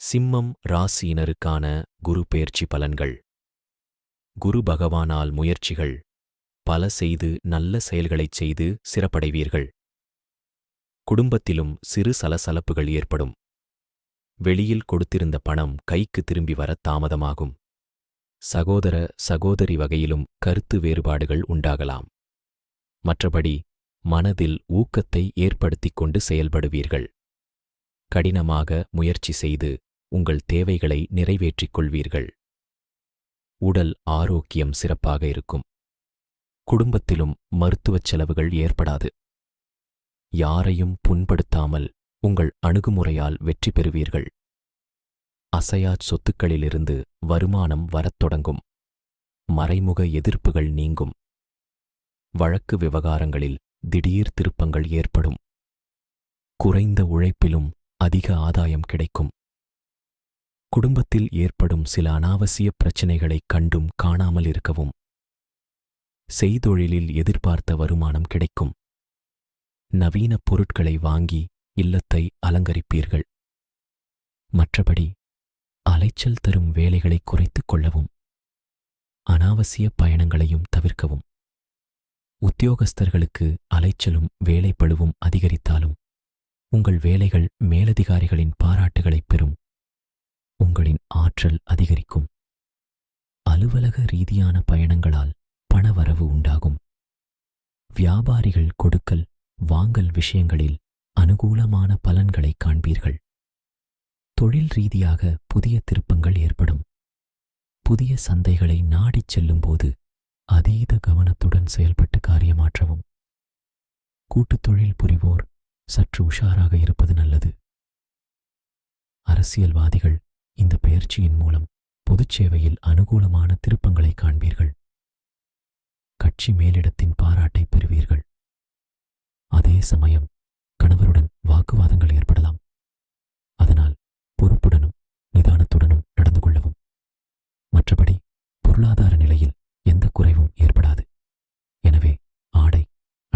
சிம்மம் ராசியினருக்கான குரு பெயர்ச்சி பலன்கள். குரு பகவானால் முயற்சிகள். பல செய்து நல்ல செயல்களைச் செய்து சிறப்படைவீர்கள். குடும்பத்திலும் சிறு சலசலப்புகள் ஏற்படும். வெளியில் கொடுத்திருந்த பணம் கைக்கு திரும்பி வர தாமதமாகும். சகோதர சகோதரி வகையிலும் கருத்து வேறுபாடுகள் உண்டாகலாம். மற்றபடி மனதில் ஊக்கத்தை ஏற்படுத்திக் கொண்டு செயல்படுவீர்கள். கடினமாக முயற்சி செய்து உங்கள் தேவைகளை நிறைவேற்றிக் கொள்வீர்கள் உடல் ஆரோக்கியம் சிறப்பாக இருக்கும். குடும்பத்திலும் மருத்துவச் செலவுகள் ஏற்படாது. யாரையும் புண்படுத்தாமல் உங்கள் அணுகுமுறையால் வெற்றி பெறுவீர்கள். அசையாச் சொத்துக்களிலிருந்து வருமானம் வரத் தொடங்கும். மறைமுக எதிர்ப்புகள் நீங்கும். வழக்கு விவகாரங்களில் திடீர் திருப்பங்கள் ஏற்படும். குறைந்த உழைப்பிலும் அதிக ஆதாயம் கிடைக்கும். குடும்பத்தில் ஏற்படும் சில அனாவசிய பிரச்சினைகளைக் கண்டும் காணாமல் இருக்கவும் செய்தொழிலில் எதிர்பார்த்த வருமானம் கிடைக்கும். நவீன பொருட்களை வாங்கி இல்லத்தை அலங்கரிப்பீர்கள். மற்றபடி அலைச்சல் தரும் வேலைகளை குறைத்துக் கொள்ளவும் அனாவசிய பயணங்களையும் தவிர்க்கவும். உத்தியோகஸ்தர்களுக்கு அலைச்சலும் வேலைப்பழுவும் அதிகரித்தாலும் உங்கள் வேலைகள் மேலதிகாரிகளின் பாராட்டுகளைப் பெறும். உங்களின் ஆற்றல் அதிகரிக்கும். அலுவலக ரீதியான பயணங்களால் பணவரவு உண்டாகும். வியாபாரிகள் கொடுக்கல் வாங்கல் விஷயங்களில் அனுகூலமான பலன்களை காண்பீர்கள். தொழில் ரீதியாக புதிய திருப்பங்கள் ஏற்படும். புதிய சந்தைகளை நாடிச் செல்லும்போது அதீத கவனத்துடன் செயல்பட்டு காரியமாற்றவும். கூட்டுத் தொழில் புரிவோர் சற்று உஷாராக இருப்பது நல்லது. அரசியல்வாதிகள் இந்த பயிற்சியின் மூலம் பொதுச் சேவையில் அனுகூலமான திருப்பங்களை காண்பீர்கள். கட்சி மேலிடத்தின் பாராட்டை பெறுவீர்கள். அதே சமயம் கணவருடன் வாக்குவாதங்கள் ஏற்படலாம். அதனால் பொறுப்புடனும் நிதானத்துடனும் நடந்து கொள்ளவும். மற்றபடி பொருளாதார நிலையில் எந்த குறைவும் ஏற்படாது. எனவே ஆடை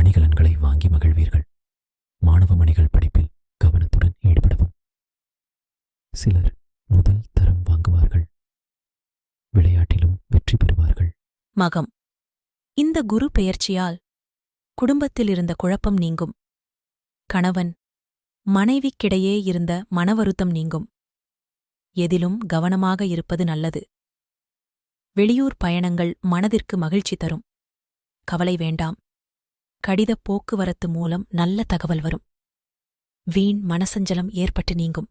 அணிகலன்களை வாங்கி மகிழ்வீர்கள். மாணவ மணிகள் படிப்பில் கவனத்துடன் ஈடுபடவும். சிலர் முதல் தரம் வாங்குவார்கள். விளையாட்டிலும் வெற்றி பெறுவார்கள். மகம். இந்த குரு பெயர்ச்சியால் குடும்பத்தில் இருந்த குழப்பம் நீங்கும். கணவன் மனைவிக்கிடையே இருந்த மனவருத்தம் நீங்கும். எதிலும் கவனமாக இருப்பது நல்லது. வெளியூர் பயணங்கள் மனதிற்கு மகிழ்ச்சி தரும். கவலை வேண்டாம். கடிதப் போக்குவரத்து மூலம் நல்ல தகவல் வரும். வீண் மனசஞ்சலம் ஏற்பட்டு நீங்கும்.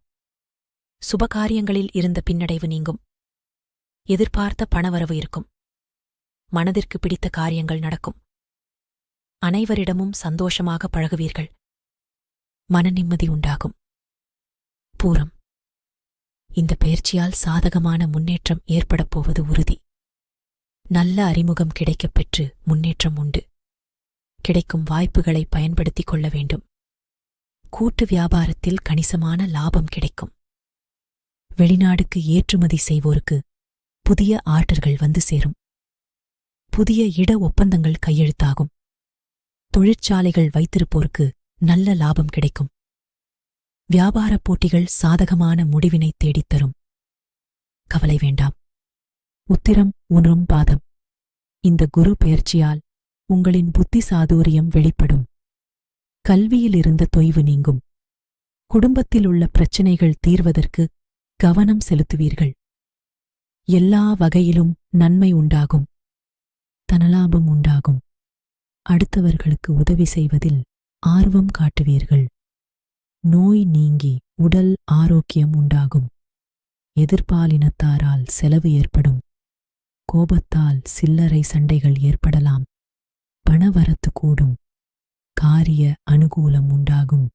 சுபகாரியங்களில் இருந்த பின்னடைவு நீங்கும். எதிர்பார்த்த பணவரவு இருக்கும். மனதிற்கு பிடித்த காரியங்கள் நடக்கும். அனைவரிடமும் சந்தோஷமாக பழகுவீர்கள். மன நிம்மதி உண்டாகும். பூரம். இந்த பயிற்சியால் சாதகமான முன்னேற்றம் ஏற்படப் போவது உறுதி. நல்ல அறிமுகம் கிடைக்கப் பெற்று முன்னேற்றம் உண்டு. கிடைக்கும் வாய்ப்புகளை பயன்படுத்திக் கொள்ள வேண்டும். கூட்டு வியாபாரத்தில் கணிசமான லாபம் கிடைக்கும். வெளிநாடுக்கு ஏற்றுமதி செய்வோருக்கு புதிய ஆர்டர்கள் வந்து சேரும். புதிய இட ஒப்பந்தங்கள் கையெழுத்தாகும். தொழிற்சாலைகள் வைத்திருப்போருக்கு நல்ல லாபம் கிடைக்கும். வியாபாரப் போட்டிகள் சாதகமான முடிவினை தேடித்தரும் கவலை வேண்டாம். உத்திரம் உணரும் பாதம். இந்த குரு பெயர்ச்சியால் உங்களின் புத்தி சாதுரியம் வெளிப்படும். கல்வியில் இருந்த தொய்வு நீங்கும். குடும்பத்தில் உள்ள பிரச்சினைகள் தீர்வதற்கு கவனம் செலுத்துவீர்கள். எல்லா வகையிலும் நன்மை உண்டாகும். தனலாபம் உண்டாகும். அடுத்தவர்களுக்கு உதவி செய்வதில் ஆர்வம் காட்டுவீர்கள். நோய் நீங்கி உடல் ஆரோக்கியம் உண்டாகும். எதிர்பாலினத்தாரால் செலவு ஏற்படும். கோபத்தால் சில்லறை சண்டைகள் ஏற்படலாம். பணவரத்து கூடும். காரிய அனுகூலம் உண்டாகும்.